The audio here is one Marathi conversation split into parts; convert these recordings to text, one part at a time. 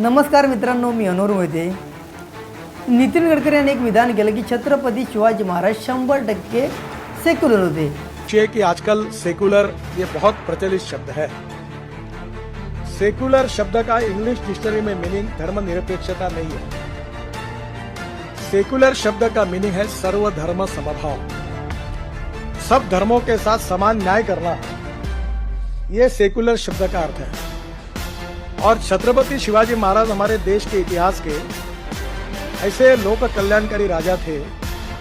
नमस्कार मित्रांनो, मी अनोर मोहिते. नितीन गडकरी यांनी एक विधान केलं की छत्रपती शिवाजी महाराज शंभर टक्के सेक्युलर होते. कि आजकल सेक्युलर ये बहुत प्रचलित शब्द है। सेक्युलर शब्द का इंग्लिश डिक्शनरी में मीनिंग धर्मनिरपेक्षता नहीं है। सेक्युलर शब्द का मीनिंग है सर्वधर्म समभाव। सब धर्मों के साथ समान न्याय करना। ये सेक्युलर शब्द का अर्थ है। और छत्रपति शिवाजी महाराज हमारे देश के इतिहास के ऐसे लोक कल्याणकारी राजा थे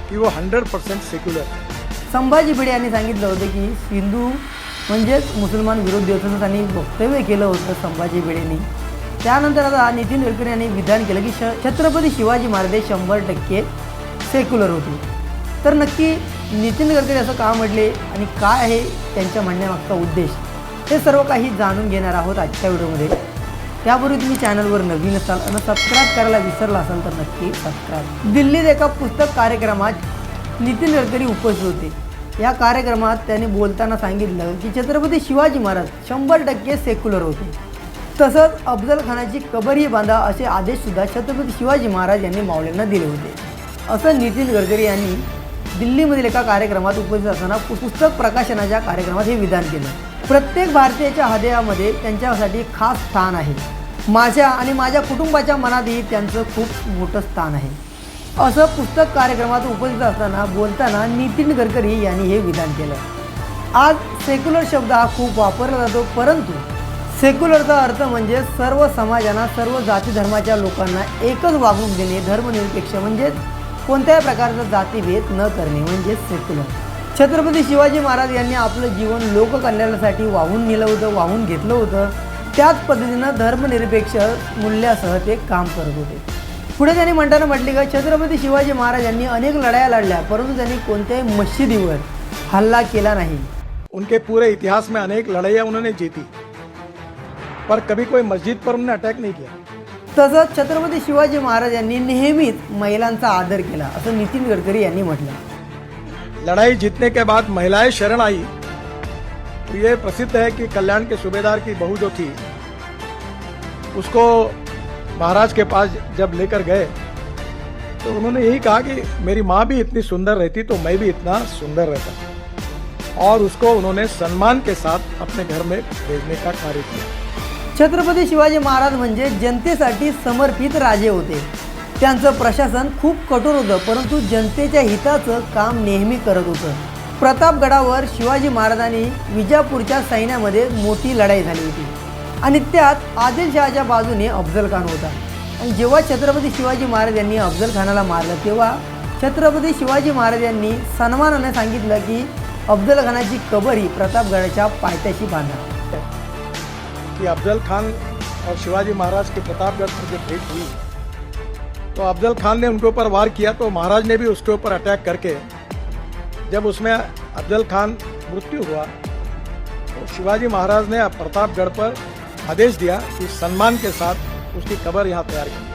कि वो 100 परसेंट सेक्युलर संभाजी भिडे यांनी सांगितलं होतं की हिंदू म्हणजेच मुसलमान विरोधी होतं त्यांनी वक्तव्य केलं होतं संभाजी भिडेंनी. त्यानंतर आता नितीन गडकरी यांनी विधान केलं की श छत्रपती शिवाजी महाराज हे शंभर टक्के सेक्युलर होते. तर नक्की नितीन गडकरी असं का म्हटले आणि काय आहे त्यांच्या म्हणण्यामागचा उद्देश हे सर्व काही जाणून घेणार आहोत आजच्या व्हिडिओमध्ये. त्यापूर्वी तुम्ही चॅनलवर नवीन असाल आणि सबस्क्राईब करायला विसरला असाल तर नक्की सबस्क्राईब दिल्लीत एका पुस्तक कार्यक्रमात नितीन गडकरी उपस्थित होते. या कार्यक्रमात त्यांनी बोलताना सांगितलं की छत्रपती शिवाजी महाराज शंभर टक्के सेक्युलर होते. तसंच अफजल खानाची कबरही बांधा असे आदेशसुद्धा छत्रपती शिवाजी महाराज यांनी मावळ्यांना दिले होते. असं नितीन गडकरी यांनी दिल्लीमधील एका कार्यक्रमात उपस्थित असताना पुस्तक प्रकाशनाच्या कार्यक्रमात हे विधान केलं. प्रत्येक भारतीयाच्या हृदयामध्ये त्यांच्यासाठी खास स्थान आहे. माझ्या आणि माझ्या कुटुंबाच्या मनातही त्यांचं खूप मोठं स्थान आहे. असं पुस्तक कार्यक्रमात उपस्थित असताना बोलताना नितीन गडकरी यांनी हे विधान केलं. आज सेक्युलर शब्द हा खूप वापरला जातो परंतु सेक्युलरचा अर्थ म्हणजे सर्व समाजांना सर्व जाती धर्माच्या लोकांना एकच वागणूक देणे धर्मनिरपेक्ष म्हणजेच कोणत्याही प्रकारचा जातीभेद न करणे म्हणजे सेक्युलर छत्रपती शिवाजी महाराज यांनी आपलं जीवन लोककल्याणासाठी वाहून नेलं होतं वाहून घेतलं होतं. त्याच पद्धतीनं धर्मनिरपेक्ष मूल्यासह ते काम करत होते. पुढे त्यांनी म्हणताना म्हटले का छत्रपती शिवाजी महाराज यांनी अनेक लढाया लढल्या परंतु त्यांनी कोणत्याही मशिदीवर हल्ला केला नाही. उनके पूरे इतिहास में अनेक लड़ाइयाँ उन्होंने जीती पर कभी कोई मस्जिद पर उन्होंने अटैक नहीं किया। तसंच छत्रपती शिवाजी महाराज यांनी नेहमीच महिलांचा आदर केला असं नितीन गडकरी यांनी म्हटलं. लड़ाई जीतने के बाद महिलाएँ शरण आई। तो ये प्रसिद्ध है कि कल्याण के सूबेदार की बहू जो थी, उसको महाराज के पास जब लेकर गए तो उन्होंने यही कहा कि मेरी माँ भी इतनी सुंदर रहती तो मैं भी इतना सुंदर रहता। और उसको उन्होंने सम्मान के साथ अपने घर में भेजने का कार्य किया। छत्रपती शिवाजी महाराज म्हणजे जनतेसाठी समर्पित राजे होते। त्यांचं प्रशासन खूप कठोर होतं परंतु जनतेच्या हिताचं काम नेहमी करत होतं. प्रतापगडावर शिवाजी महाराजांनी विजापूरच्या सैन्यामध्ये मोठी लढाई झाली होती. आणि त्यात आदिलशहाच्या बाजूने अफजल खान होता. आणि जेव्हा छत्रपती शिवाजी महाराज यांनी अफजल खानाला मारलं तेव्हा छत्रपती शिवाजी महाराज यांनी सन्मानाने सांगितलं की अफजल खानाची कबर ही प्रतापगडाच्या पायथ्याशी बांधा. की अफजल खान और शिवाजी महाराज की प्रतापगढ़ पर जब भेंट हुई तो अफजल खान ने उनके ऊपर वार किया तो महाराज ने भी उसके ऊपर अटैक करके जब उसमें अफजल खान मृत्यु हुआ तो शिवाजी महाराज ने प्रतापगढ़ पर आदेश दिया कि सम्मान के साथ उसकी कबर यहाँ तैयार की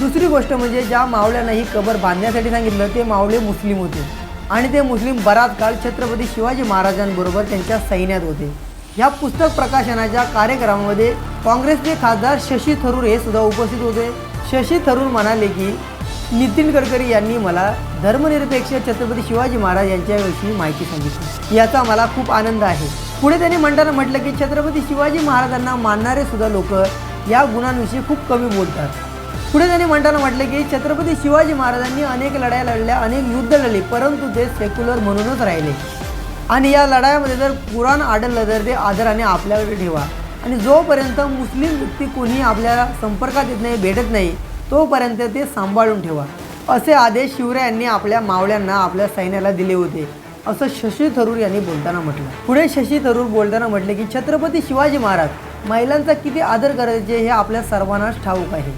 दुसरी गोष्ट म्हणजे ज्या मावळ्यांना ही कबर बांधण्यासाठी सांगितलं ते मावळे मुस्लिम होते. आणि ते मुस्लिम बराच काळ छत्रपती शिवाजी महाराजांबरोबर त्यांच्या सैन्यात होते. या पुस्तक प्रकाशनाच्या कार्यक्रमामध्ये काँग्रेसचे खासदार शशी थरूर हे सुद्धा उपस्थित होते. शशी थरूर म्हणाले की नितीन गडकरी यांनी मला धर्मनिरपेक्ष छत्रपती शिवाजी महाराज यांच्याविषयी माहिती सांगितली. याचा मला खूप आनंद आहे. पुढे त्यांनी म्हणताना म्हटलं की छत्रपती शिवाजी महाराजांना मानणारे सुद्धा लोक या गुणांविषयी खूप कमी बोलतात. पुढे त्यांनी म्हणताना म्हटले की छत्रपती शिवाजी महाराजांनी अनेक लढाया लढल्या अनेक युद्ध लढली परंतु ते सेक्युलर म्हणूनच राहिले. आणि या लढायामध्ये जर कुराण आढळलं तर ते आदराने आपल्याकडे ठेवा. आणि जोपर्यंत मुस्लिम व्यक्ती कोणी आपल्याला संपर्कात येत नाही भेटत नाही तोपर्यंत ते सांभाळून ठेवा. असे आदेश शिवरायांनी आपल्या मावळ्यांना आपल्या सैन्याला दिले होते. असं शशी थरूर यांनी बोलताना म्हटलं. पुढे शशी थरूर बोलताना म्हटले की छत्रपती शिवाजी महाराज महिलांचा किती आदर करायचे हे आपल्या सर्वांनाच ठाऊक आहे.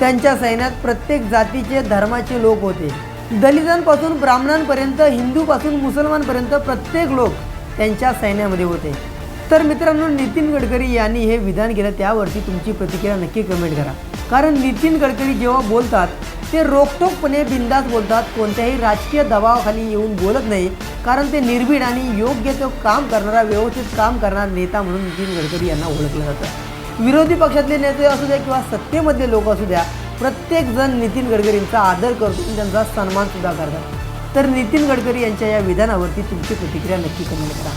त्यांच्या सैन्यात प्रत्येक जातीचे धर्माचे लोक होते. दलितांपासून ब्राह्मणांपर्यंत हिंदूपासून मुसलमानपर्यंत प्रत्येक लोक त्यांच्या सैन्यामध्ये होते. तर मित्रांनो नितीन गडकरी यांनी हे विधान केलं. त्यावरती तुमची प्रतिक्रिया नक्की कमेंट करा. कारण नितीन गडकरी जेव्हा बोलतात ते रोखोकपणे बिंदास बोलतात. कोणत्याही राजकीय दबावाखाली येऊन बोलत नाही. कारण ते निर्भीड आणि योग्य तो काम करणारा व्यवस्थित काम करणारा नेता म्हणून नितीन गडकरी यांना ओळखलं जातं. विरोधी पक्षातले नेते असू द्या किंवा सत्तेमधले लोक असू द्या प्रत्येकजण नितीन गडकरींचा आदर करतो आणि त्यांचा सन्मान सुद्धा करतात. तर नितीन गडकरी यांच्या या विधानावरती तुमची प्रतिक्रिया नक्की कमेंट करा.